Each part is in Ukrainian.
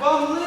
Bom,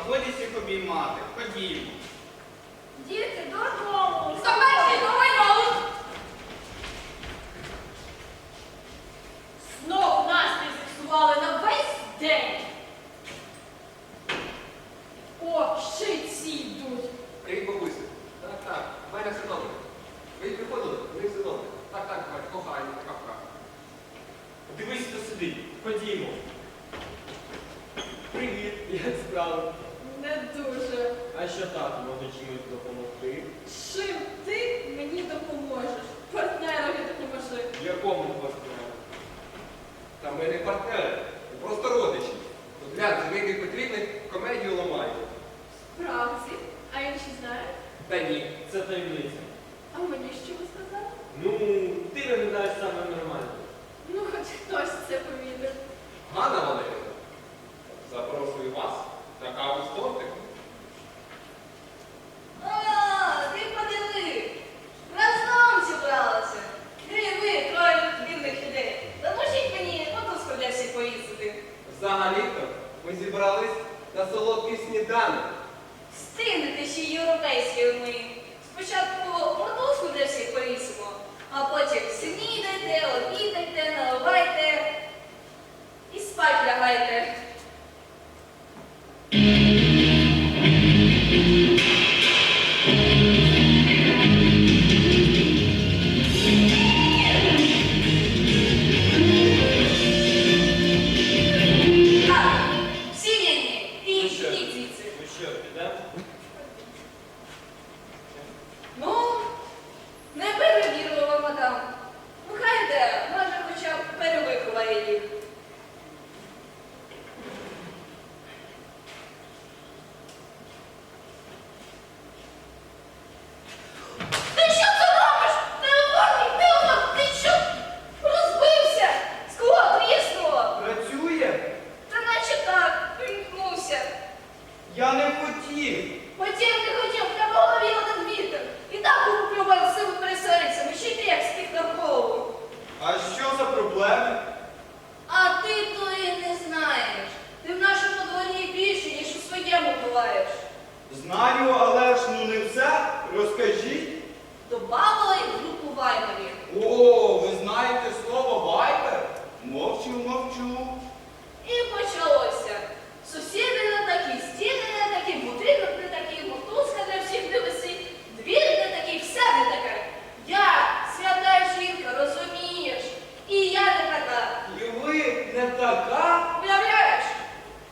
та годі всіх обіймати. Ходімо. Діти, додому! Собачки домайнули! Знов настрій зіксували на весь день. О, ще ці йдуть. Привіт, бабусі. Так, так, в мене все добре. Ви приходили? Ви все добре. Так, так, так, кохаю, така правда. Дивись, хто сидить. Ходімо. Привіт, як справи? чимось допомогти? Чим ти мені допоможеш? Партнерові допоможи. Якому партнеру? Та ми не партнери. проблеми? А ти то і не знаєш. Ти в нашому дворі більше, ніж у своєму буваєш. Знаю, але ж ну не все. Розкажіть. Добавила і групу вайбері. О, ви знаєте слово вайпер? Мовчу, мовчу. І почалося. Сусіди на такі, стіни не такі, будинок не такий, мотузка не всіх не висить, двір не такий, все не таке. Я, свята жінка, розумію. така. Уявляєш?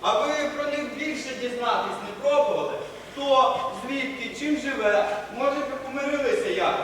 Аби про них більше дізнатись не пробували, хто звідки чим живе, може, помирилися як.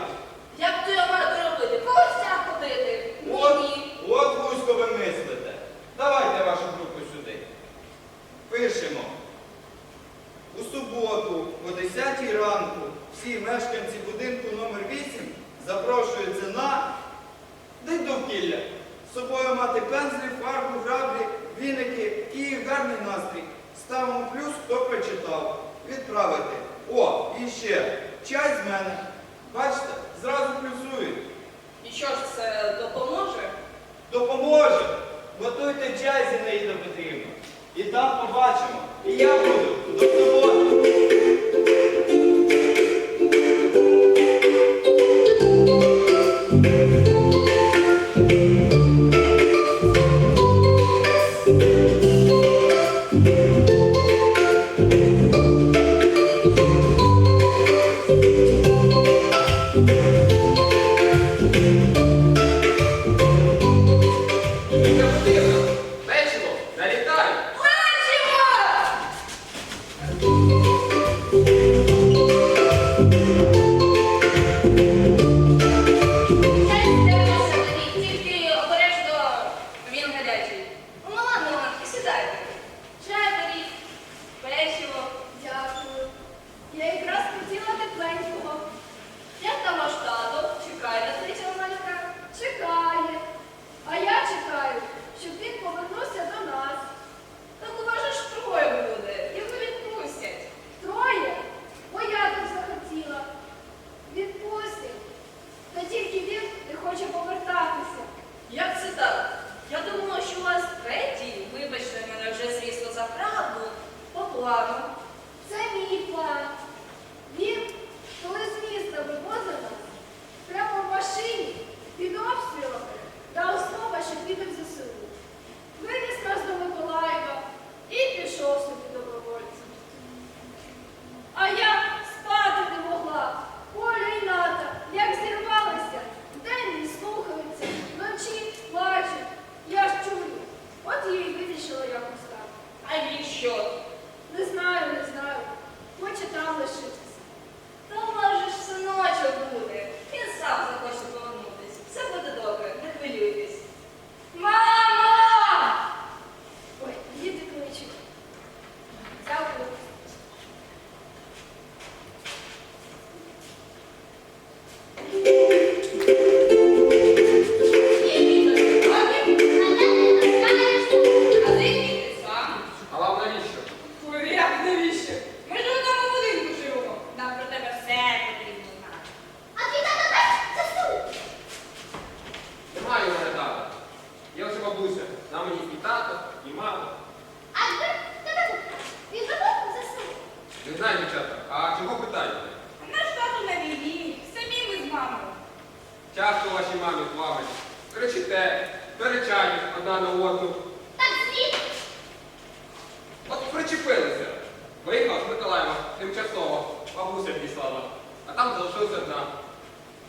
тимчасово бабуся післала, а там залишилася одна.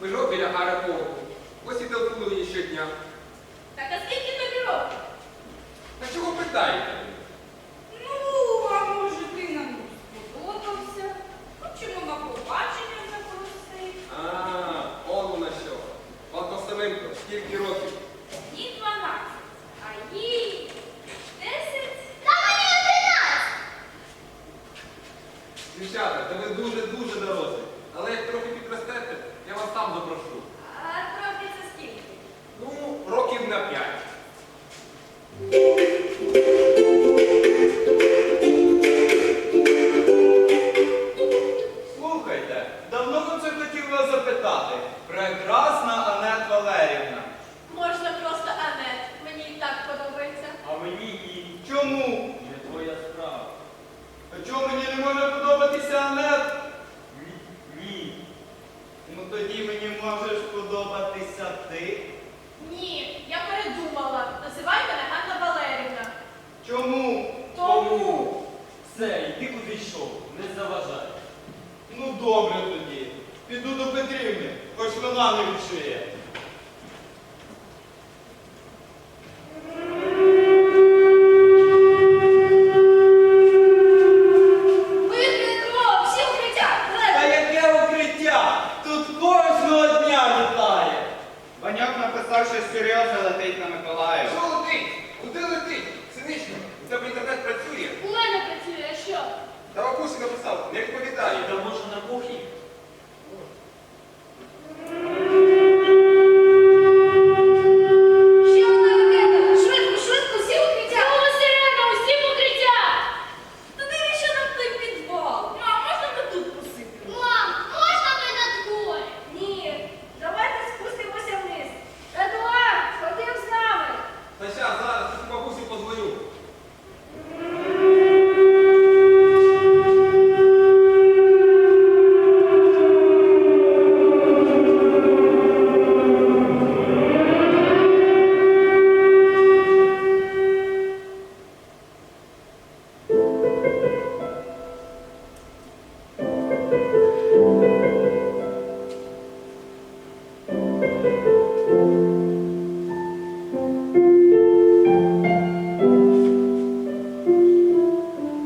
Межу біля аеропорту. Ось і телефоную її щодня. Так а скільки тобі років? Та чого питаєте? вирішує.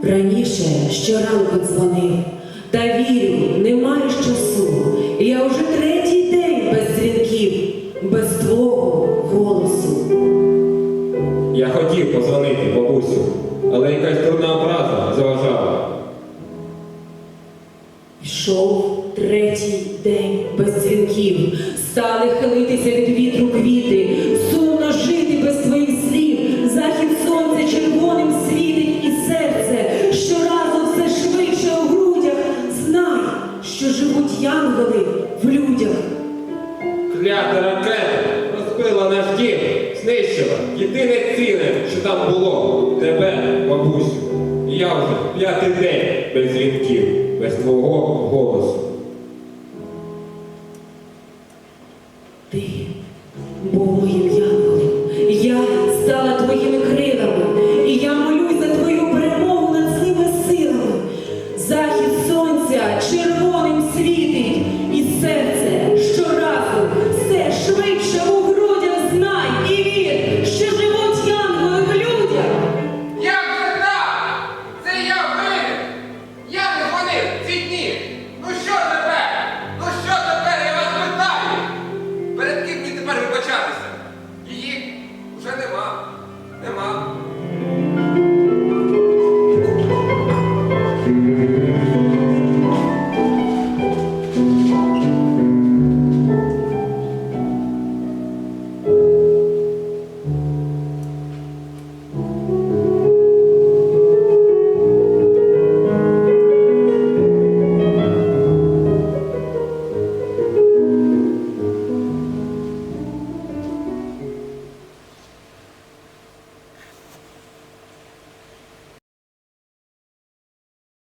Раніше щоранку дзвонив, та вірю, немає часу. Я вже третій день без дзвінків, без твого голосу. Я хотів позвонити, бабусю, але якась трудна образа заважала. Пішов третій день без дзвінків, стали хилитися від вітру квіти. Знищила єдине ціле, що там було, тебе, бабусю. І я вже п'ятий день без вінків, без твого голосу.